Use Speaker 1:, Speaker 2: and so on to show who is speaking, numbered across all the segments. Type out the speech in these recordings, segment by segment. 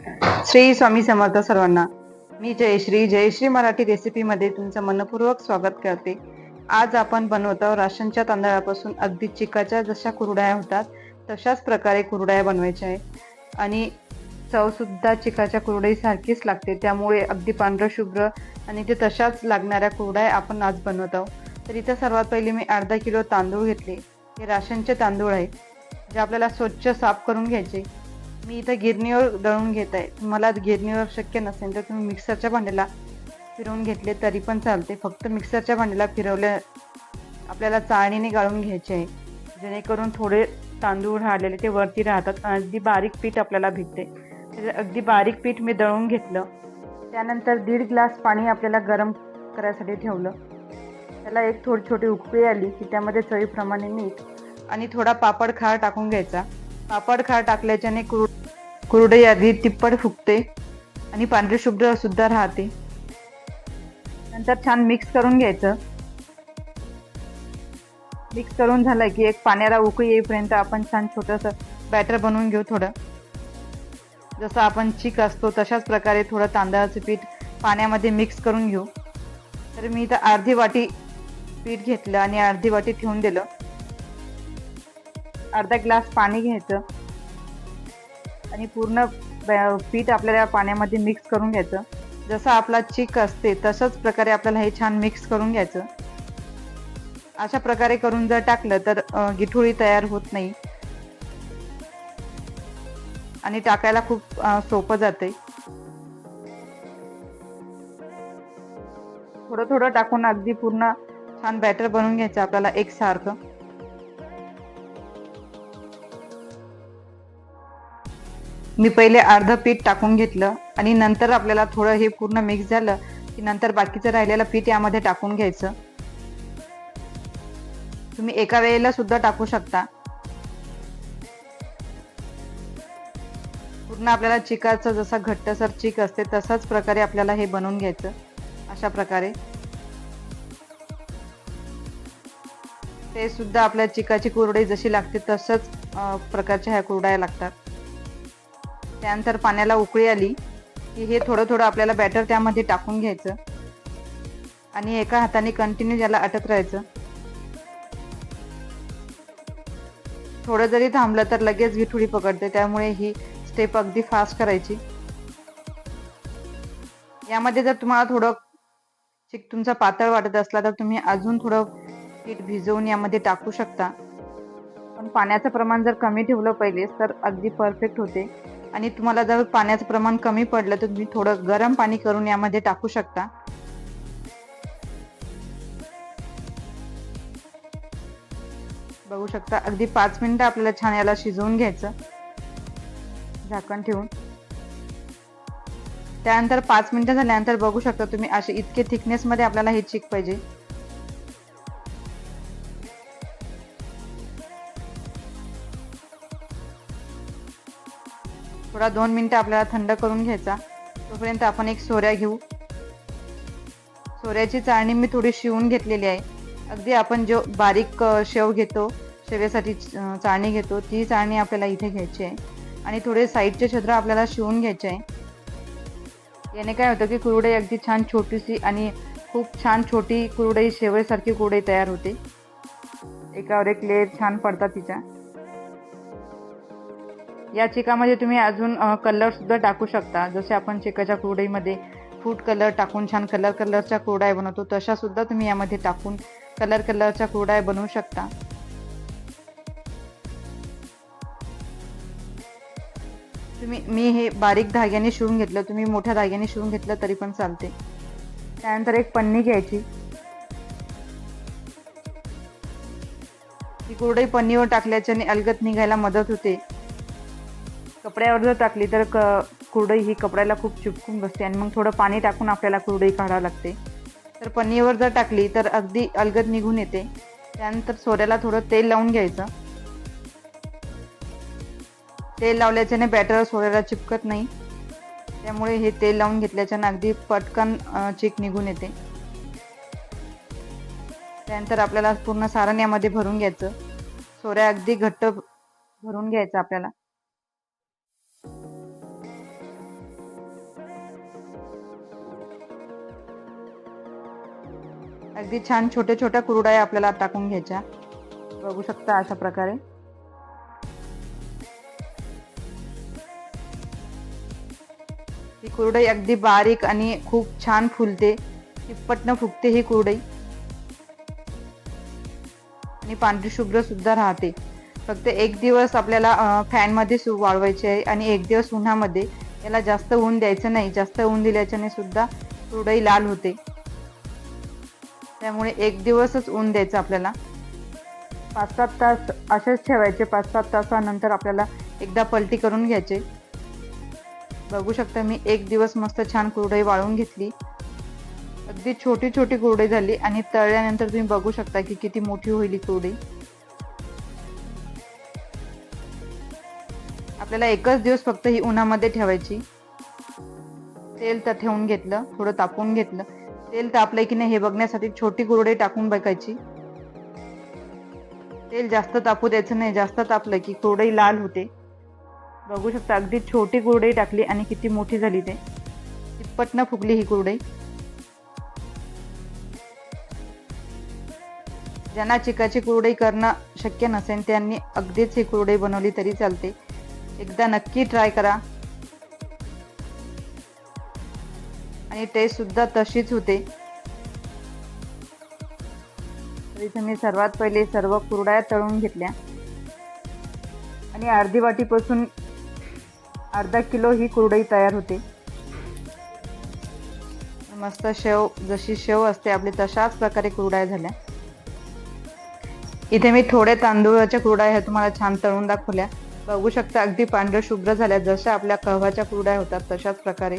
Speaker 1: श्री स्वामी समर्थ सर्वांना. मी जयश्री जयश्री मराठी रेसिपीमध्ये तुमचं मनपूर्वक स्वागत करते. आज आपण बनवत आहोत राशनच्या तांदळापासून अगदी चिकाच्या जशा कुरड्या होतात तशाच प्रकारे कुरड्या बनवायच्या आहे आणि चवसुद्धा चिकाच्या कुरडईसारखीच लागते त्यामुळे अगदी पांढरं शुभ्र आणि ते तशाच लागणाऱ्या कुरड्या आपण आज बनवत आहोत. तर इथं सर्वात पहिले मी अर्धा किलो तांदूळ घेतले. हे राशनचे तांदूळ आहे जे आपल्याला स्वच्छ साफ करून घ्यायचे. मी इथं गिरणीवर दळून घेत आहे. तुम्हाला गिरणीवर शक्य नसेल तर तुम्ही मिक्सरच्या भांड्याला फिरवून घेतले तरी पण चालते. फक्त मिक्सरच्या भांड्याला फिरवल्या आपल्याला चाळणीने गाळून घ्यायचे आहे. जेणेकरून थोडे तांदूळ राहिलेले ते वरती राहतात अगदी बारीक पीठ आपल्याला भेटते. अगदी बारीक पीठ मी दळून घेतलं. त्यानंतर दीड ग्लास पाणी आपल्याला गरम करायसाठी ठेवलं. त्याला एक थोडी छोटी उकळी आली की त्यामध्ये चवीप्रमाणे मीठ आणि थोडा पापड खार टाकून घ्यायचा. पापड खार टाकल्याच्याने क्रूड कुरडई आधी तिप्पट फुगते आणि पांढरे शुभ्र सुद्धा राहते. नंतर छान मिक्स करून घ्यायचं. मिक्स करून झालं की एक पाण्याला उकळी येईपर्यंत आपण छान छोटंसं बॅटर बनवून घेऊ थोडं. जसं आपण चिक असतो तशाच प्रकारे थोडं तांदळाचं पीठ पाण्यामध्ये मिक्स करून घेऊ. तर मी इथं अर्धी वाटी पीठ घेतलं आणि अर्धी वाटी ठेवून दिलं. अर्धा ग्लास पाणी घ्यायचं. आणि पूर्ण पीठ आपल्याला पाण्यामध्ये मिक्स करून घ्यायचं. जसं आपला चिक असते तशाच प्रकारे आपल्याला हे छान मिक्स करून घ्यायचं. अशा प्रकारे करून जर टाकलं तर गिठोळी तयार होत नाही. आणि टाकायला खूप सोपं जाते थोडं थोडं टाकून अगदी पूर्ण छान बॅटर बनवून घ्यायचं आपल्याला एकसारखं. मी पहिले अर्ध पीठ टाकून घेतलं आणि नंतर आपल्याला थोडं हे पूर्ण मिक्स झालं की नंतर बाकीचं राहिलेलं पीठ यामध्ये टाकून घ्यायचं. तुम्ही एका वेळेला सुद्धा टाकू शकता. पूर्ण आपल्याला चिकाचं जसा घट्टसर चिक असते तसाच प्रकारे आपल्याला हे बनवून घ्यायचं. अशा प्रकारे. ते सुद्धा आपल्या चिकाची कुरडई जशी लागते तसंच प्रकारच्या ह्या कुरड्या लागतात. त्यानंतर पाण्याला उकळी आली की हे थोडं थोडं आपल्याला बॅटर त्यामध्ये टाकून घ्यायचं. आणि एका हाताने कंटिन्यू याला अटक राहायचं. थोडं जरी थांबलं तर लगेच विठुडी पकडते त्यामुळे ही स्टेप अगदी फास्ट करायची. यामध्ये जर तुम्हाला थोडं चिक तुमचा पातळ वाटत असला तर तुम्ही अजून थोडं पीठ भिजवून यामध्ये टाकू शकता. पण पाण्याचं प्रमाण जर कमी ठेवलं पहिलेच तर अगदी परफेक्ट होते. आणि तुम्हाला जर पाण्याचं प्रमाण कमी पडलं तर तुम्ही थोडं गरम पाणी करून यामध्ये टाकू शकता. बघू शकता अगदी पाच मिनिटं आपल्याला छान याला शिजवून घ्यायचं. झाकण ठेवून. त्यानंतर पाच मिनिटं झाल्यानंतर बघू शकता तुम्ही असे इतके थिकनेसमध्ये आपल्याला हे चिक पाहिजे. थोडा दोन मिनिटं आपल्याला थंड करून घ्यायचा. तोपर्यंत आपण एक सोऱ्या घेऊ. सोऱ्याची चाळणी मी थोडी शिवून घेतलेली आहे. अगदी आपण जो बारीक शेव घेतो शेवेसाठी चाळणी घेतो ती चाळणी आपल्याला इथे घ्यायची आहे. आणि थोडे साईडचे छिद्र आपल्याला शिवून घ्यायचे आहे. याने काय होतं की कुरडई अगदी छान छोटीशी आणि खूप छान छोटी कुरडई शेवेसारखी कुरडई तयार होते. एकावर एक लेअर छान पडतात तिच्या. या चिकामध्ये तुम्ही अजून कलरसुद्धा टाकू शकता. जसे आपण चिकाच्या कुरडईमध्ये फूड कलर टाकून छान कलर कलरच्या कुरडाय बनवतो तशासुद्धा तुम्ही यामध्ये टाकून कलर कलरच्या कुरडाय बनवू शकता. तुम्ही मी हे बारीक धाग्याने शिवून घेतलं तुम्ही मोठ्या धाग्याने शिवून घेतलं तरी पण चालते. त्यानंतर एक पन्नी घ्यायची. ती कुरडई पन्नीवर टाकल्याच्याने अलगत निघायला मदत होते. कपड्यावर जर टाकली तर क कुरडई ही कपड्याला खूप चिपकून बसते आणि मग थोडं पाणी टाकून आपल्याला कुरडई काढावं लागते. तर पन्नीवर जर टाकली तर अगदी अलगद निघून येते. त्यानंतर सोऱ्याला थोडं तेल लावून घ्यायचं. तेल लावल्याच्याने बॅटर सोऱ्याला चिपकत नाही. त्यामुळे हे तेल लावून घेतल्याच्याने अगदी पटकन चीक चिक निघून येते. त्यानंतर आपल्याला पूर्ण सारण यामध्ये भरून घ्यायचं. सोऱ्या अगदी घट्ट भरून घ्यायचं आपल्याला. अगदी छान छोट्या छोट्या कुरडाया आपल्याला टाकून घ्यायच्या. बघू शकता अशा प्रकारे. ही कुरडई अगदी बारीक आणि खूप छान फुलते. तिप्पटनं फुगते ही कुरडई. आणि पांढरी शुभ्र सुद्धा राहते. फक्त एक दिवस आपल्याला फॅनमध्ये सु वाळवायचे आहे आणि एक दिवस उन्हामध्ये याला जास्त ऊन द्यायचं नाही. जास्त ऊन दिल्याच्याने सुद्धा कुरडई लाल होते. त्यामुळे एक दिवसच ऊन द्यायचं आपल्याला. पाच सात तास असेच ठेवायचे पाच सात तासानंतर आपल्याला एकदा पलटी करून घ्यायचे. बघू शकता मी एक दिवस मस्त छान कुरडई वाळून घेतली. अगदी छोटी छोटी कुरडई झाली आणि तळल्यानंतर तुम्ही बघू शकता की किती मोठी होईल ही कुरडई. आपल्याला एकच दिवस फक्त ही उन्हामध्ये ठेवायची. तेल तर ठेवून घेतलं थोडं तापवून घेतलं. तेल तापलंय की नाही हे बघण्यासाठी छोटी कुरडई टाकून बघायची. तेल जास्त तापू द्यायचं नाही जास्त तापलं की कुरडई लाल होते. बघू शकता अगदी छोटी कुरडई टाकली आणि किती मोठी झाली ते. तिप्पटनं फुगली ही कुरडई. ज्यांना चिकाची कुरडई करणं शक्य नसेल त्यांनी अगदीच ही कुरडई बनवली तरी चालते. एकदा नक्की ट्राय करा. आणि टेस्ट सुद्धा तशीच होते. तर इथे मी सर्वात पहिले सर्व कुरड्या तळून घेतल्या. आणि अर्धी वाटीपासून अर्धा किलो ही कुरडई तयार होते. मस्त शेव जशी शेव असते आपली तशाच प्रकारे कुरड्या झाल्या. इथे मी थोड्या तांदूळाच्या कुरड्या ह्या तुम्हाला छान तळून दाखवल्या. बघू शकता अगदी पांढऱ्या शुभ्र झाल्या जशा आपल्या कहवाच्या कुरड्या होतात तशाच प्रकारे.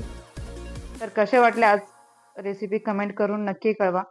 Speaker 1: तर कसे वाटले आज रेसिपी कमेंट करून नक्की कळवा.